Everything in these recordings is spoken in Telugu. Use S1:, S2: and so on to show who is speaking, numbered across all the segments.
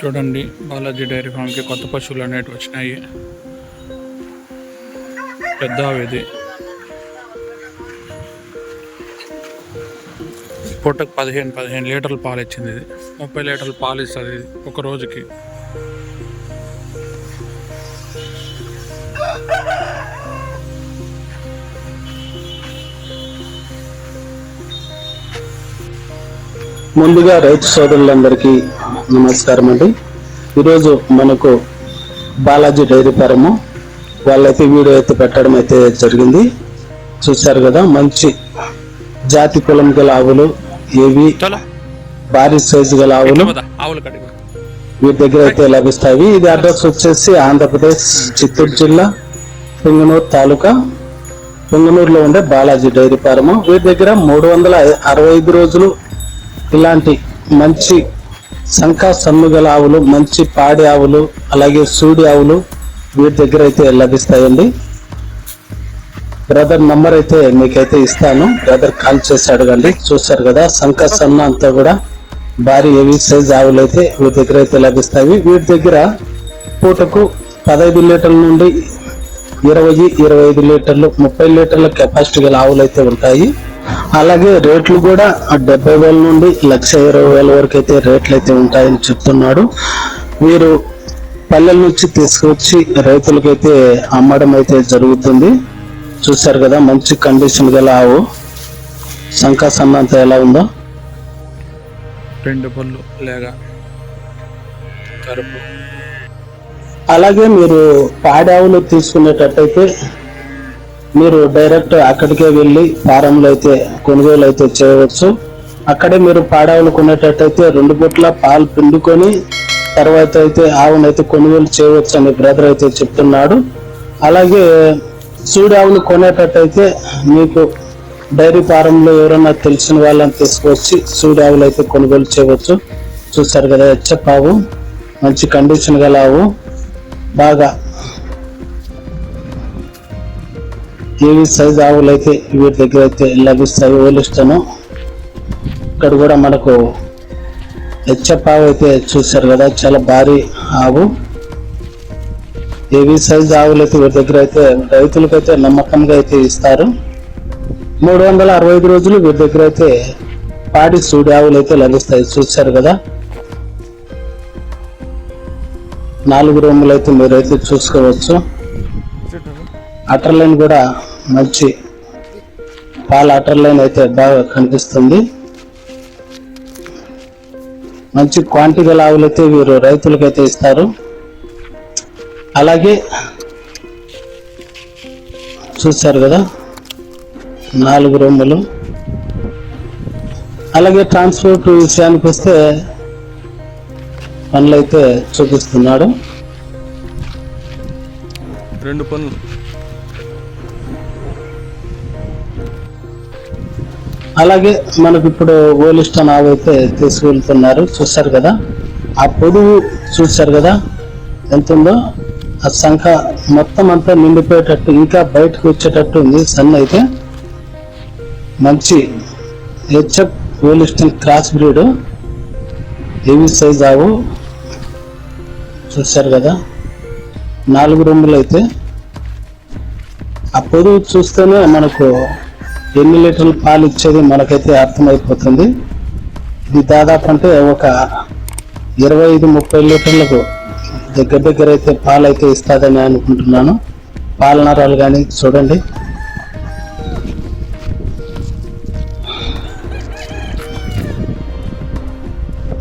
S1: చూడండి బాలాజీ డైరీ ఫామ్కి కొత్త పశువులు అనేవి వచ్చినాయి. పెద్ద ఇది పూటకు పదిహేను పదిహేను లీటర్లు పాలు ఇచ్చింది ఇది. ముప్పై లీటర్లు పాలు ఇస్తుంది ఇది ఒక రోజుకి.
S2: ముందుగా రైతు సోదరులందరికీ నమస్కారం అండి. ఈరోజు మనకు బాలాజీ డైరీ ఫారము. వాళ్ళైతే వీడియో అయితే పెట్టడం అయితే జరిగింది. చూశారు కదా మంచి జాతి కులం గల ఆవులు ఏవి? భారీ సైజు గల ఆవులు. వీటి దగ్గర అయితే లభిస్తాయి. ఇది అడ్రస్ వచ్చేసి ఆంధ్రప్రదేశ్ చిత్తూరు జిల్లా పొంగనూరు తాలూకా. పొంగనూరులో ఉండే బాలాజీ డైరీ ఫారము. వీటి దగ్గర మూడు వందల అరవై ఐదు రోజులు ఇలాంటి మంచి సంకా సన్నుగల ఆవులు మంచి పాడి ఆవులు అలాగే సూడి ఆవులు వీటి దగ్గర అయితే లభిస్తాయండి. బ్రదర్ నంబర్ అయితే మీకైతే ఇస్తాను. బ్రదర్ కాల్ చేసి అడగండి చూశారు కదా సంక సన్న అంతా కూడా భారీ హెవీ సైజ్ ఆవులు అయితే వీటి దగ్గర అయితే లభిస్తాయి. వీటి దగ్గర పూటకు పదహైదు లీటర్ల నుండి ఇరవై ఇరవై ఐదు లీటర్లు ముప్పై లీటర్ల కెపాసిటీ గల ఆవులు అయితే ఉంటాయి. అలాగే రేట్లు కూడా డెబ్బై వేల నుండి లక్ష ఇరవై వేల వరకు అయితే రేట్లు అయితే ఉంటాయని చెప్తున్నాడు. వీరు పల్లెల నుంచి తీసుకొచ్చి రైతులకైతే అమ్మడం అయితే జరుగుతుంది. చూశారు కదా మంచి కండిషన్ గల ఆవు. శంకా సన్నంత ఎలా ఉందో?
S1: రెండు పళ్ళు లేక
S2: అలాగే మీరు పాడి ఆవులు తీసుకునేటట్టయితే మీరు డైరెక్ట్ అక్కడికే వెళ్ళి ఫారంలో అయితే కొనుగోలు అయితే చేయవచ్చు. అక్కడే మీరు పాడావులు కొనేటట్టయితే రెండు బుట్ల పాలు పిండుకొని తర్వాత అయితే ఆవును అయితే కొనుగోలు చేయవచ్చు అని బ్రదర్ అయితే చెప్తున్నాడు. అలాగే సూడి ఆవులు కొనేటట్టయితే మీకు డైరీ ఫారంలో ఎవరైనా తెలిసిన వాళ్ళని తీసుకొచ్చి సూడి ఆవులు అయితే కొనుగోలు చేయవచ్చు. చూసారు కదా హెచ్చప్ మంచి కండిషన్ గల ఆవు. బాగా ఏవి సైజ్ ఆవులు అయితే వీటి దగ్గర అయితే లభిస్తాయి ఓలిస్తాను. ఇక్కడ కూడా మనకు హెచ్చప్ ఆవు అయితే చూశారు కదా చాలా భారీ ఆవు. ఏవి సైజ్ ఆవులు అయితే వీటి దగ్గర అయితే రైతులకైతే నమ్మకంగా అయితే ఇస్తారు. మూడు వందల అరవై ఐదు రోజులు వీటి దగ్గర అయితే పాడి సూడి ఆవులు అయితే లభిస్తాయి చూశారు కదా. నాలుగు రూములు అయితే మీరైతే చూసుకోవచ్చు. అటర్ లైన్ కూడా మంచి పాల అటర్ లైన్ అయితే బాగా కనిపిస్తుంది. మంచి క్వాంటిటీ గల ఆవులు అయితే వీరు రైతులకైతే ఇస్తారు. అలాగే చూశారు కదా నాలుగు రూములు అలాగే ట్రాన్స్పోర్ట్ విషయానికి వస్తే పనులు అయితే చూపిస్తున్నాడు.
S1: రెండు పనులు.
S2: అలాగే మనకి ఇప్పుడు ఓలిస్టన్ ఆవు అయితే తీసుకెళ్తున్నారు. చూస్తారు కదా? ఆ పొడుగు చూశారు కదా? ఎంత ఉందో ఆ సంఖ మొత్తం అంతా నిండిపోయేటట్టు ఇంకా బయటకు వచ్చేటట్టు ఉంది సన్ అయితే. మంచి HF Holstein cross breed. Heavy size ఆవు. చూశారు కదా? నాలుగు రూములు అయితే ఆ పొదువు చూస్తేనే మనకు ఎన్ని లీటర్లు పాలు ఇచ్చేది మనకైతే అర్థమైపోతుంది. ఇది దాదాపు అంటే ఒక ఇరవై ఐదు ముప్పై లీటర్లకు దగ్గర దగ్గర అయితే పాలు అయితే ఇస్తుందని అనుకుంటున్నాను. పాల నరాలు కానీ చూడండి.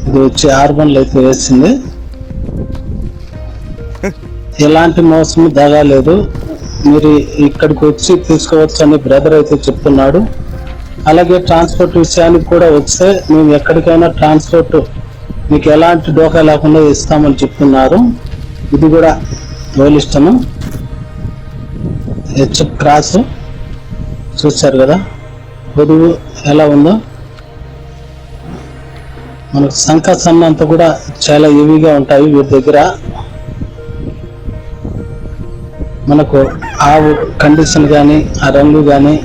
S2: ఇది వచ్చి ఆర్బన్లు అయితే వేసింది. ఎలాంటి మోసం దగాలేదు మీరు ఇక్కడికి వచ్చి తీసుకోవచ్చు అని బ్రదర్ అయితే చెప్తున్నాడు. అలాగే ట్రాన్స్పోర్ట్ విషయానికి కూడా వస్తే మేము ఎక్కడికైనా ట్రాన్స్పోర్ట్ మీకు ఎలాంటి డోకా లేకుండా ఇస్తామని చెప్తున్నారు. ఇది కూడా ఇష్టము. హెచ్ క్రాస్ చూశారు కదా? పొదువు ఎలా ఉందో? మనకు సంఖ సన్నంతా కూడా చాలా హెవీగా ఉంటాయి వీటి దగ్గర. మనకు ఆవు కండిషన్ కానీ ఆ రంగు కానీ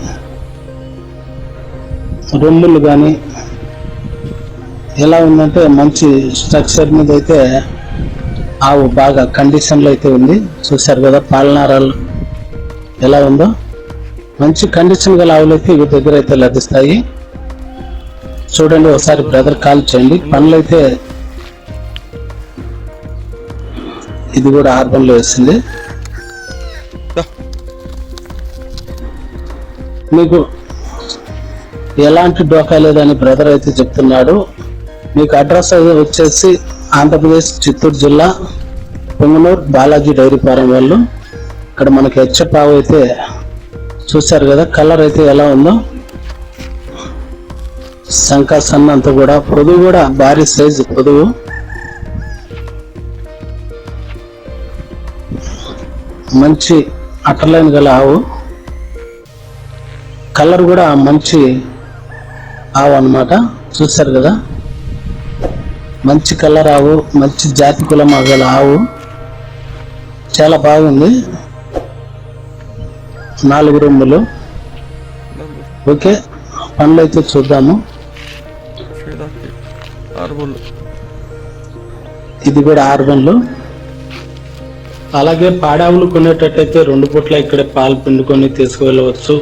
S2: రొమ్ములు కానీ ఎలా ఉందంటే మంచి స్ట్రక్చర్ మీద అయితే ఆవు బాగా కండిషన్లో అయితే ఉంది. చూశారు కదా పాలనారాలు ఎలా ఉందో? మంచి కండిషన్ గల ఆవులు అయితే ఇవి దగ్గర అయితే లభిస్తాయి. చూడండి ఒకసారి బ్రదర్ కాల్ చేయండి. పనులు అయితే ఇది కూడా ఆర్బన్లో వేసింది. మీకు ఎలాంటి డోకా లేదని బ్రదర్ అయితే చెప్తున్నాడు. మీకు అడ్రస్ అయితే వచ్చేసి ఆంధ్రప్రదేశ్ చిత్తూరు జిల్లా పొంగనూరు బాలాజీ డైరీ ఫారం వాళ్ళు. ఇక్కడ మనకి హెచ్చపావు అయితే చూశారు కదా కలర్ అయితే ఎలా ఉందో. శంకా సన్న అంతా కూడా పొదువు కూడా భారీ సైజు పొదువు మంచి అటలైన గల ఆవు. కలర్ కూడా మంచి ఆవు అనమాట చూస్తారు కదా? మంచి కలర్ ఆవు మంచి జాతి కులం గల ఆవు. చాలా బాగుంది. నాలుగు రూములు ఓకే పండ్లు అయితే చూద్దాము. ఇది కూడా ఆర్బన్లు అలాగే పాడావులు కొనేటట్టయితే రెండు పూట్ల ఇక్కడే పాలు పిండుకొని తీసుకువెళ్ళవచ్చు.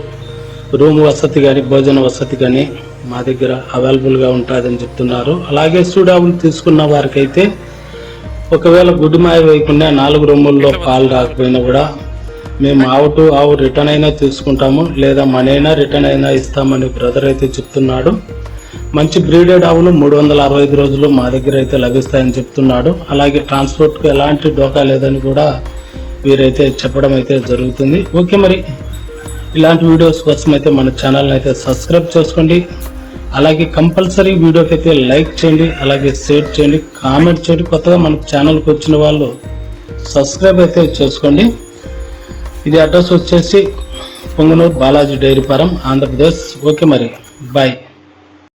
S2: రూమ్ వసతి కానీ భోజన వసతి కానీ మా దగ్గర అవైలబుల్గా ఉంటుందని చెప్తున్నారు. అలాగే సూడావులు తీసుకున్న వారికైతే ఒకవేళ గుడ్డిమాయ వేయకుండా నాలుగు రూముల్లో పాలు రాకపోయినా కూడా మేము ఆవు ఆవు రిటర్న్ అయినా తీసుకుంటాము. లేదా మనైనా రిటర్న్ అయినా ఇస్తామని బ్రదర్ అయితే చెప్తున్నాడు. మంచి బ్రీడెడ్ ఆవులు మూడు వందల అరవై ఐదు రోజులు మా దగ్గర అయితే లభిస్తాయని చెప్తున్నాడు. అలాగే ట్రాన్స్పోర్ట్కు ఎలాంటి డోకా లేదని కూడా వీరైతే చెప్పడం అయితే జరుగుతుంది. ఓకే మరి. ఇలాంటి వీడియోస్ కోసం అయితే మన ఛానల్ని అయితే సబ్స్క్రైబ్ చేసుకోండి. అలాగే కంపల్సరీ వీడియోకి అయితే లైక్ చేయండి అలాగే షేర్ చేయండి కామెంట్ చేయండి. కొత్తగా మన ఛానల్కి వచ్చిన వాళ్ళు సబ్స్క్రైబ్ అయితే చేసుకోండి. ఇది అడ్రస్ వచ్చేసి Punganur Balaji dairy farm Andhra Pradesh. Okay మరి. బాయ్